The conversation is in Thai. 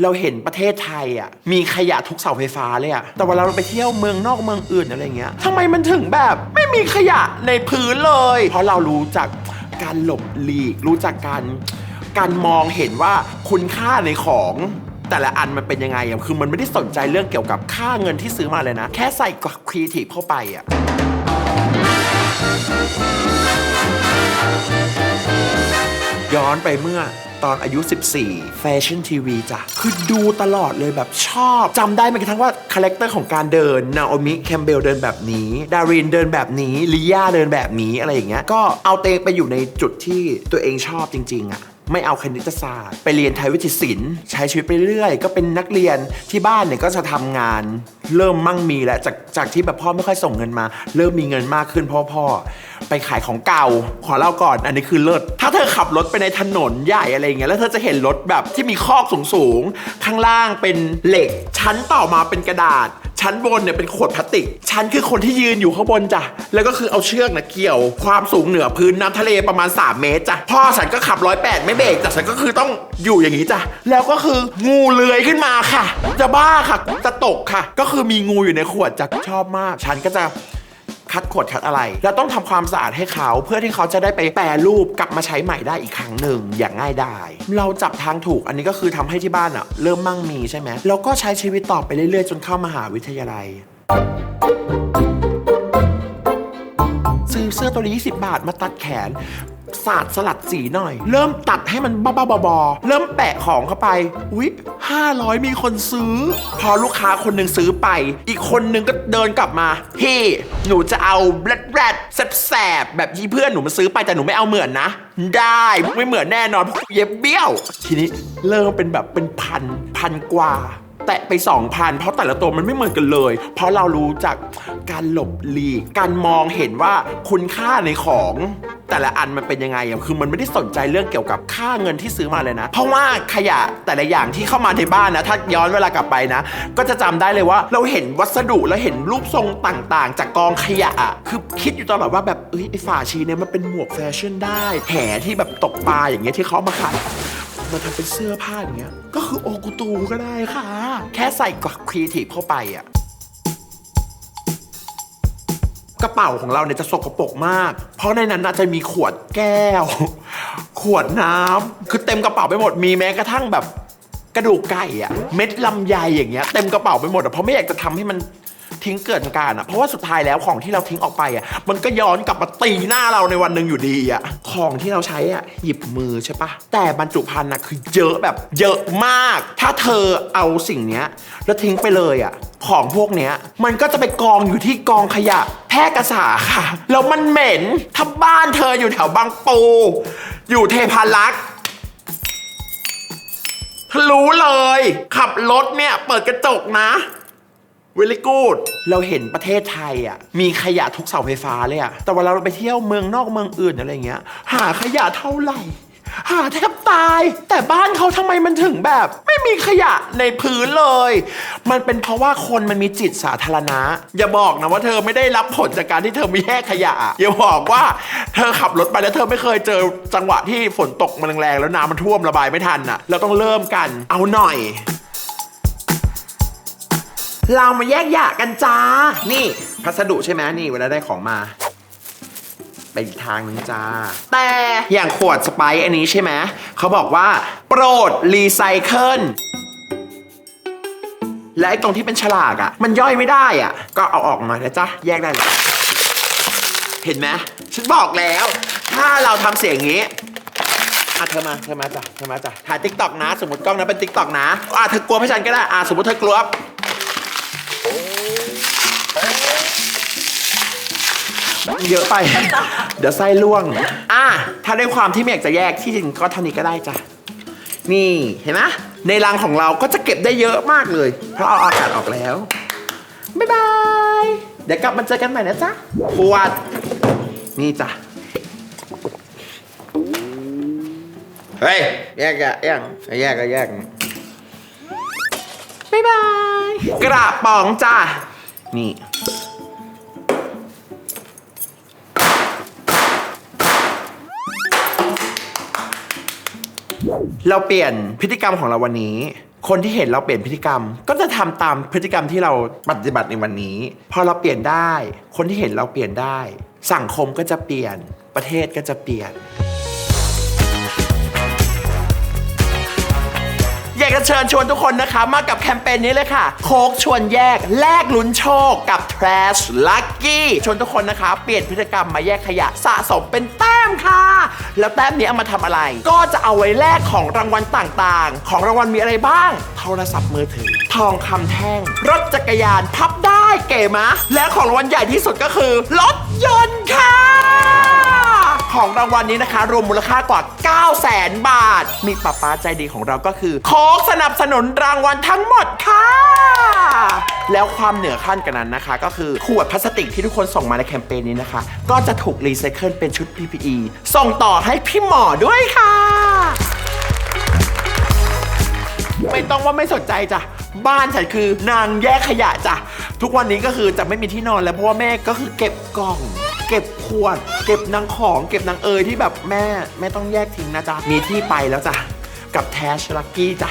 เราเห็นประเทศไทยอะมีขยะทุกเสาไฟฟ้าเลยอะแต่เวลาเราไปเที่ยวเมืองนอกเมืองอื่นอะไรเงี้ยทำไมมันถึงแบบไม่มีขยะในพื้นเลย เพราะเรารู้จักการหลบหลีก รู้จักการการมองเห็นว่าคุณค่าในของแต่ละอันมันเป็นยังไงอะคือมันไม่ได้สนใจเรื่องเกี่ยวกับค่าเงินที่ซื้อมาเลยนะ แค่ใส่ครีเอทีฟเข้าไปอะย้อนไปเมื่อ ตอนอายุ 14 แฟชั่นทีวีจ้ะ คือดูตลอดเลยแบบชอบจำได้แม้กระทั่งว่าคาแรคเตอร์ของการเดินนาโอมิแคมเบลเดินแบบนี้ ดารินเดินแบบนี้ลิยาเดินแบบนี้อะไรอย่างเงี้ยก็เอาเตงไปอยู่ในจุดที่ตัวเองชอบจริงๆอะ ไม่เอาคณิตศาสตร์ ไปเรียนไทยวิทยาศิลป์ใช้ชีวิตไปเรื่อย ก็เป็นนักเรียนที่บ้านเนี่ยก็จะทำงาน เริ่มมั่งมีแล้วจากจากที่แบบพ่อไม่ค่อยส่งเงินมา เริ่มมีเงินมากขึ้นเพราะพ่อ ไปขายของเก่า ขอเล่าก่อน อันนี้คือเลิศถ้าเธอขับรถไปในถนนใหญ่อะไรอย่างเงี้ยแล้วเธอจะเห็นรถแบบที่มีคอกสูงๆข้างล่างเป็นเหล็ก ชั้นต่อมาเป็นกระดาษ ชั้นบนเนี่ยเป็นขวดพลาสติก ฉันคือคนที่ยืนอยู่ข้างบนจ้ะ แล้วก็คือเอาเชือกนะเกี่ยว ความสูงเหนือพื้นน้ำทะเลประมาณ 3 เมตรจ้ะ พ่อฉันก็ขับร้อยแปดไม่เบรกแต่ฉันก็คือต้องอยู่อย่างนี้จ้ะ แล้วก็คืองูเลื้อยขึ้นมาค่ะ จะบ้าค่ะ จะตกค่ะ ก็คือมีงูอยู่ในขวดจ้ะชอบมาก ฉันก็จะ คัดขวดคัดอะไร แล้วต้องทำความสะอาดให้เขาเพื่อที่เขาจะได้ไปแปรรูปกลับมาใช้ใหม่ได้อีกครั้งหนึ่งอย่างง่ายดายเราจับทางถูกอันนี้ก็คือทำให้ที่บ้านอะเริ่มมั่งมีใช่ไหมแล้วก็ใช้ชีวิตต่อไปเรื่อยๆ จนเข้ามหาวิทยาลัยซื้อเสื้อตัวนี้20 บาทมาตัดแขนสาดสลัดสีหน่อย เริ่มตัดให้มันบ้าๆบอๆเริ่มแปะของเข้าไปอุ๊ย500 มีคนซื้อ พอลูกค้าคนหนึ่งซื้อไป อีกคนหนึ่งก็เดินกลับมาพี่ หนูจะเอาแรดแรดแสบๆแบบที่เพื่อนหนูมาซื้อไปแต่หนูไม่เอาเหมือนนะ ได้ไม่เหมือนแน่นอนเพราะเย็บเบี้ยว ทีนี้เริ่มเป็นแบบเป็นพันพันกว่า แตะไปสองพันเพราะแต่ละตัวมันไม่เหมือนกันเลย เพราะเรารู้จักการหลบหลีก การมองเห็นว่าคุณค่าในของ แต่ละอันมันเป็นยังไงอะคือมันไม่ได้สนใจเรื่องเกี่ยวกับค่าเงินที่ซื้อมาเลยนะ เพราะว่าขยะแต่ละอย่างที่เข้ามาในบ้านนะ ถ้าย้อนเวลากลับไปนะ ก็จะจำได้เลยว่าเราเห็นวัสดุแล้วเห็นรูปทรงต่างๆ จากกองขยะอะคือคิดอยู่ตลอดว่าแบบเอ้ยไอ้ฝาชีเนี่ยมันเป็นหมวกแฟชั่นได้ แหที่แบบตกปลาอย่างเงี้ยที่เขามาขายมาทำเป็นเสื้อผ้าอย่างเงี้ย ก็คือโอกุตูก็ได้ค่ะ แค่ใส่กวักครีเอทีฟเข้าไปอะ กระเป๋าของเราเนี่ยจะสกปรกมาก เพราะในนั้นอาจจะมีขวดแก้ว ขวดน้ำคือเต็มกระเป๋าไปหมด มีแม้กระทั่งแบบกระดูกไก่อะเม็ดลำไยอย่างเงี้ยเต็มกระเป๋าไปหมดอะเพราะไม่อยากจะทำให้มัน ทิ้งเกิดการอะเพราะว่าสุดท้ายแล้วของที่เราทิ้งออกไปอะมันก็ย้อนกลับมาตีหน้าเราในวันหนึ่งอยู่ดีอะของที่เราใช้อะหยิบมือใช่ปะแต่บรรจุภัณฑ์อะคือเยอะแบบเยอะมาก ถ้าเธอเอาสิ่งเนี้ยแล้วทิ้งไปเลยอะของพวกเนี้ยมันก็จะไปกองอยู่ที่กองขยะแพร่กษาค่ะแล้วมันเหม็นถ้าบ้านเธออยู่แถวบางปู อยู่เทพารักษ์รู้เลย ขับรถเนี่ย เปิดกระจกนะ เวลิกูดเราเห็นประเทศไทยอะ มีขยะทุกเสาไฟฟ้าเลยอะ แต่เวลาเราไปเที่ยวเมืองนอกเมืองอื่นอะไรเงี้ย หาขยะเท่าไหร่ หาแทบตาย แต่บ้านเขาทำไมมันถึงแบบ ไม่มีขยะในพื้นเลย มันเป็นเพราะว่าคนมันมีจิตสาธารณะ อย่าบอกนะว่าเธอไม่ได้รับผลจากการที่เธอมีแยกขยะ อย่าบอกว่าเธอขับรถไปแล้วเธอไม่เคยเจอจังหวะที่ฝนตกมันแรงๆแล้วน้ำมันท่วมระบายไม่ทันอะ เราต้องเริ่มกัน เอาหน่อย เรามาแยกหยะกันจ้า นี่พัสดุใช่ไหมนี่เวลาได้ของมาไปอีกทางหนึงจ้า แต่อย่างขวดสไปซ์อันนี้ใช่ไหมเขาบอกว่า โปรดรีไซเคิลและไอ้ตรงที่เป็นฉลากอะ่ะ มันย่อยไม่ได้อะ่ะ ก็เอาออกมาแล้วจ้ะแยกได้เลยเห็นไหมฉันบอกแล้ว ถ้าเราทำเสียงอย่างนี้อะเธอมาเธอมาจ้ะเธอมาจ้ะถ่ายติ๊กต็อกนะ สมมติกล้องนั้นเป็นติ๊กต็อกนะอะเธอกลัวพี่ฉันก็ได้อะสมมติเธอกลัว เยอะไป เดี๋ยวไส้ล่วง อะ ถ้าด้วยความที่ไม่อยากจะแยกที่จริงก็เท่านี้ก็ได้จ้ะ นี่เห็นไหมในรังของเราก็จะเก็บได้เยอะมากเลย เพราะเอาอากาศออกแล้ว บ๊ายบาย เดี๋ยวกลับมาเจอกันใหม่นะจ๊ะปวด นี่จ้ะ เฮ้ย แยกอะแยกแยกก็แยก บ๊ายบาย กระป๋องจ้ะ นี่ เราเปลี่ยนพฤติกรรมของเราวันนี้ คนที่เห็นเราเปลี่ยนพฤติกรรม ก็จะทำตามพฤติกรรมที่เราปฏิบัติในวันนี้ พอเราเปลี่ยนได้ คนที่เห็นเราเปลี่ยนได้ สังคมก็จะเปลี่ยน ประเทศก็จะเปลี่ยน อยากจะเชิญชวนทุกคนนะคะ มากับแคมเปญนี้เลยค่ะ โคกชวนแยก แลกลุ้นโชคกับ Trash Lucky ชวนทุกคนนะคะ เปลี่ยนพฤติกรรมมาแยกขยะสะสมเป็นต้มค่ะ แล้วแต้มนี้เอามาทำอะไร ก็จะเอาไว้แลกของรางวัลต่างๆ ของรางวัลมีอะไรบ้าง โทรศัพท์มือถือ ทองคำแท่ง รถจักรยานพับได้เก๋มะ และของรางวัลใหญ่ที่สุดก็คือรถยนต์ค่ะ ของรางวัลนี้นะคะ รวมมูลค่ากว่า 9 0 0 0 0 0 บาท มีป้าป้าใจดีของเราก็คือ โค้กสนับสนุนรางวัลทั้งหมดค่ะ แล้วความเหนือขั้นกันนั้นนะคะ ก็คือขวดพลาสติกที่ทุกคนส่งมาในแคมเปญนี้นะคะ ก็จะถูกรีไซเคิลเป็นชุด PPE ส่งต่อให้พี่หมอด้วยค่ะ ไม่ต้องว่าไม่สนใจจ้ะบ้านฉันคือนางแยกขยะจ้ะทุกวันนี้ก็คือจะไม่มีที่นอนแล้วเพราะว่าแม่ก็คือเก็บกล่อง เก็บขวด เก็บนางของ เก็บนางเอยที่แบบแม่แม่ต้องแยกทิ้งนะจ๊ะ มีที่ไปแล้วจ้ะ กับแทชลักกี้จ้ะ